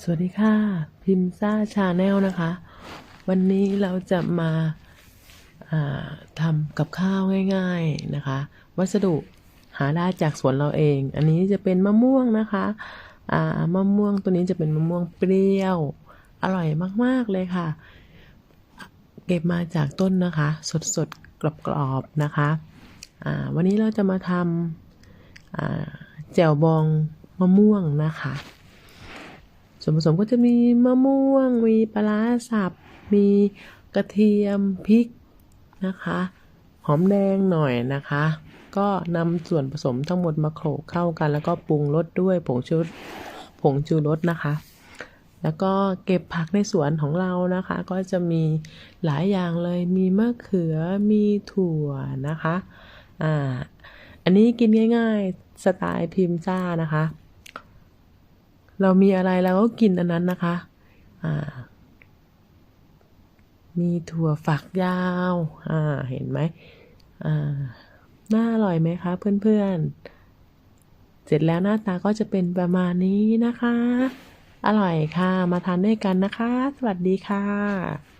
สวัสดีค่ะ พิมซ่าชาแนลนะคะ วันนี้เราจะมาาทำกับข้าวง่ายๆนะคะ วัสดุหาได้จากสวนเราเอง อันนี้จะเป็นมะม่วงนะคะอ่ามะม่วงตัวนี้จะเป็นมะม่วงเปรี้ยว อร่อยมากๆเลยค่ะ เก็บมาจากต้นนะคะ สดๆกรอบๆนะคะอ่าวันนี้เราจะมาทำอ่าแจ่วบองมะม่วงนะคะ ส่วนผสมก็จะมีมะม่วง มีปลาสับ มีกระเทียมพริกนะคะ หอมแดงหน่อยนะคะ ก็นำส่วนผสมทั้งหมดมาโขลกเข้ากัน แล้วก็ปรุงรสด้วยผงชูผงชูรสนะคะ แล้วก็เก็บผักในสวนของเรานะคะ ก็จะมีหลายอย่างเลย มีมะเขือ มีถั่วนะคะ อ่า อันนี้กินง่าย ๆ สไตล์พิมพ์ซ่านะคะ เรามีอะไรเราก็กินอันนั้นนะคะ อ่า มีถั่วฝักยาว อ่า เห็นไหมอ่า น่าอร่อยไหมคะเพื่อนๆ เสร็จแล้วหน้าตาก็จะเป็นประมาณนี้นะคะ อร่อยค่ะ มาทานด้วยกันนะคะ สวัสดีค่ะ